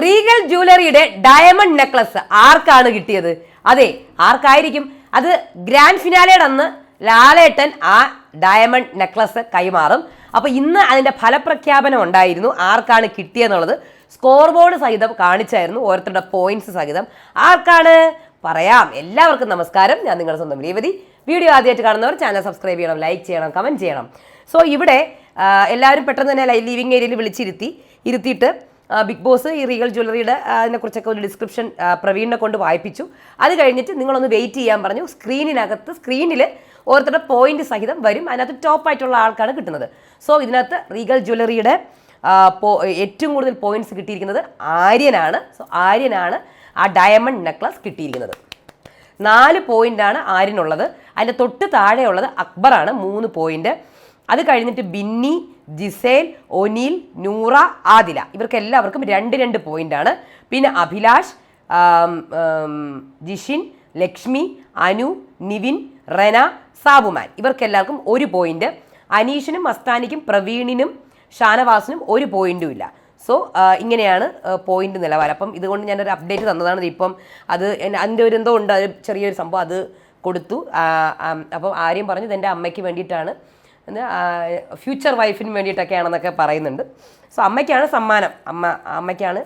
Regal ജ്വല്ലറിയുടെ diamond necklace ആർക്കാണ് കിട്ടിയത്? അതെ ആർക്കായിരിക്കും? അത് ഗ്രാൻഡ് ഫിനാലയുടെ അന്ന് ലാലേട്ടൻ ആ ഡയമണ്ട് നെക്ലസ് കൈമാറും. അപ്പൊ ഇന്ന് അതിന്റെ ഫലപ്രഖ്യാപനം ഉണ്ടായിരുന്നു. ആർക്കാണ് കിട്ടിയെന്നുള്ളത് സ്കോർ ബോർഡ് സഹിതം കാണിച്ചായിരുന്നു ഓരോരുത്തരുടെ പോയിന്റ്സ് സഹിതം. ആർക്കാണ്? പറയാം. എല്ലാവർക്കും നമസ്കാരം. ഞാൻ നിങ്ങളുടെ സ്വന്തം രേവതി. വീഡിയോ ആദ്യമായിട്ട് കാണുന്നവർ ചാനൽ സബ്സ്ക്രൈബ് ചെയ്യണം ലൈക്ക് ചെയ്യണം കമന്റ് ചെയ്യണം. സോ ഇവിടെ എല്ലാവരും പെട്ടെന്ന് തന്നെ ലിവിംഗ് ഏരിയയിൽ വിളിച്ചിരുത്തി ഇരുത്തിയിട്ട് ബിഗ് ബോസ് ഈ റീഗൽ ജ്വല്ലറിയുടെ അതിനെക്കുറിച്ചൊക്കെ ഒരു ഡിസ്ക്രിപ്ഷൻ പ്രവീണിനെ കൊണ്ട് വായിപ്പിച്ചു. അത് കഴിഞ്ഞിട്ട് നിങ്ങളൊന്ന് വെയിറ്റ് ചെയ്യാൻ പറഞ്ഞു. സ്ക്രീനിനകത്ത് സ്ക്രീനിൽ ഓരോരുത്തരുടെ പോയിന്റ് സഹിതം വരും. അതിനകത്ത് ടോപ്പ് ആയിട്ടുള്ള ആൾക്കാണ് കിട്ടുന്നത്. സോ ഇതിനകത്ത് റീഗൽ ജ്വല്ലറിയുടെ ഏറ്റവും കൂടുതൽ പോയിന്റ്സ് കിട്ടിയിരിക്കുന്നത് ആര്യനാണ്. സോ ആര്യനാണ് ആ ഡയമണ്ട് നെക്ലസ് കിട്ടിയിരിക്കുന്നത്. നാല് പോയിന്റാണ് ആര്യനുള്ളത്. അതിന്റെ തൊട്ട് താഴെയുള്ളത് അക്ബറാണ്. മൂന്ന് പോയിന്റ് അത് കഴിഞ്ഞിട്ട് ബിന്നി ജിസേൽ ഒനിൽ നൂറ ആദില. ഇവർക്ക് എല്ലാവർക്കും രണ്ട് രണ്ട് ആണ്. പിന്നെ അഭിലാഷ് ജിഷിൻ ലക്ഷ്മി അനു നിവിൻ റെന സാബുമാൻ. ഇവർക്കെല്ലാവർക്കും ഒരു പോയിന്റ്. അനീഷിനും മസ്താനിക്കും പ്രവീണിനും ഷാനവാസിനും ഒരു പോയിന്റും ഇല്ല. സോ ഇങ്ങനെയാണ് പോയിന്റ് നിലവാരം. അപ്പം ഇതുകൊണ്ട് ഞാനൊരു അപ്ഡേറ്റ് തന്നതാണ് ഇപ്പം. അത് അതിന്റെ ഒരു എന്തോ ഉണ്ട് ചെറിയൊരു സംഭവം അത് കൊടുത്തു. അപ്പം ആര്യം പറഞ്ഞു ഇത് എന്റെ അമ്മയ്ക്ക് വേണ്ടിയിട്ടാണ്. ഫ്യൂച്ചർ വൈഫിന് വേണ്ടിയിട്ടൊക്കെയാണെന്നൊക്കെ പറയുന്നുണ്ട്. സോ അമ്മയ്ക്കാണ് സമ്മാനം. അമ്മ അമ്മയ്ക്കാണ്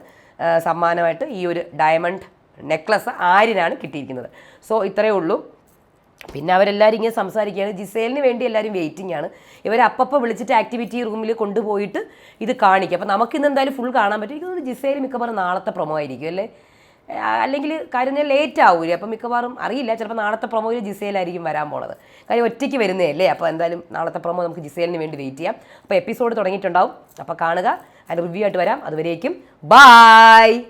സമ്മാനമായിട്ട് ഈ ഒരു ഡയമണ്ട് നെക്ലസ് ആരിനാണ് കിട്ടിയിരിക്കുന്നത്. സോ ഇത്രയേ ഉള്ളൂ. പിന്നെ അവരെല്ലാവരും ഇങ്ങനെ സംസാരിക്കുകയാണ്. ജിസേലിന് വേണ്ടി എല്ലാവരും വെയിറ്റിംഗ് ആണ്. ഇവർ അപ്പപ്പോൾ വിളിച്ചിട്ട് ആക്ടിവിറ്റി റൂമിൽ കൊണ്ടുപോയിട്ട് ഇത് കാണിക്കും. അപ്പോൾ നമുക്കിന്ന് എന്തായാലും ഫുൾ കാണാൻ പറ്റും. എനിക്ക് ജിസേൽ മിക്കവാറും നാളത്തെ പ്രൊമോ ആയിരിക്കും അല്ലേ? അല്ലെങ്കിൽ കാര്യം ലേറ്റ് ആവൂലേ? അപ്പം മിക്കവാറും അറിയില്ല. ചിലപ്പോൾ നാളത്തെ പ്രൊമോയിൽ ജിസേലായിരിക്കും വരാൻ പോണത്. കാര്യം ഒറ്റയ്ക്ക് വരുന്നതല്ലേ? അപ്പോൾ എന്തായാലും നാളത്തെ പ്രൊമോ നമുക്ക് ജിസേലിന് വേണ്ടി വെയിറ്റ് ചെയ്യാം. അപ്പോൾ എപ്പിസോഡ് തുടങ്ങിയിട്ടുണ്ടാവും. അപ്പോൾ കാണുക. അതിന് റിവ്യൂ ആയിട്ട് വരാം. അതുവരേക്കും. ബായ്